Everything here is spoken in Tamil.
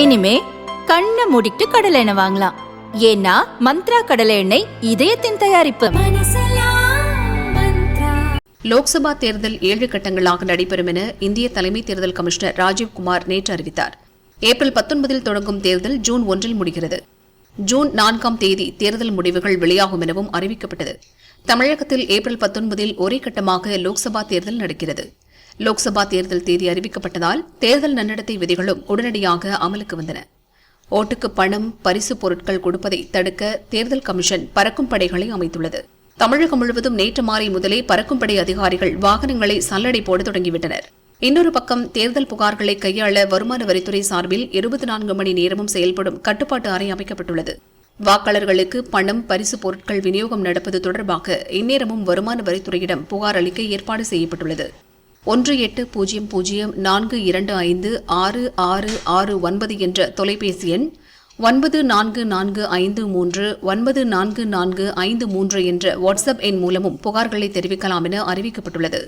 இனிமே கண்ணை மூடிட்டு கடலை எண்ணெய் வாங்கலாம். ஏன்னா மந்த்ரா கடலை எண்ணெய் இதயத்தின் தயாரிப்பு. லோக்சபா தேர்தல் ஏழு கட்டங்களாக நடைபெறும் என இந்திய தலைமை தேர்தல் கமிஷனர் ராஜீவ்குமார் நேற்று அறிவித்தார். ஏப்ரல் பத்தொன்பதில் தொடங்கும் தேர்தல் ஜூன் ஒன்றில் முடிகிறது. ஜூன் நான்காம் தேதி தேர்தல் முடிவுகள் வெளியாகும் எனவும் அறிவிக்கப்பட்டது. தமிழகத்தில் ஏப்ரல் பத்தொன்பதில் ஒரே கட்டமாக லோக்சபா தேர்தல் நடக்கிறது. லோக்சபா தேர்தல் தேதி அறிவிக்கப்பட்டதால் தேர்தல் நன்னடத்தை விதிகளும் உடனடியாக அமலுக்கு வந்தன. ஓட்டுக்கு பணம் பரிசு பொருட்கள் கொடுப்பதை தடுக்க தேர்தல் கமிஷன் பறக்கும் படைகளை அமைத்துள்ளது. தமிழகம் முழுவதும் நேற்று மாலை முதலே பறக்கும் படை அதிகாரிகள் வாகனங்களை சல்லடை போட தொடங்கிவிட்டனர். இன்னொரு பக்கம் தேர்தல் புகார்களை கையாள வருமான வரித்துறை சார்பில் இருபத்தி நான்கு மணி நேரமும் செயல்படும் கட்டுப்பாட்டு அறை அமைக்கப்பட்டுள்ளது. வாக்காளர்களுக்கு பணம் பரிசு பொருட்கள் விநியோகம் நடப்பது தொடர்பாக இந்நேரமும் வருமான வரித்துறையிடம் புகார் அளிக்க ஏற்பாடு செய்யப்பட்டுள்ளது. ஒன்று எட்டு பூஜ்ஜியம் பூஜ்ஜியம் நான்கு இரண்டு ஐந்து ஆறு ஆறு ஆறு ஒன்பது என்ற தொலைபேசி எண் ஒன்பது நான்கு நான்கு ஐந்து மூன்று ஒன்பது நான்கு நான்கு ஐந்து மூன்று என்ற வாட்ஸ்அப் எண் மூலமும் புகார்களை தெரிவிக்கலாம் என அறிவிக்கப்பட்டுள்ளது.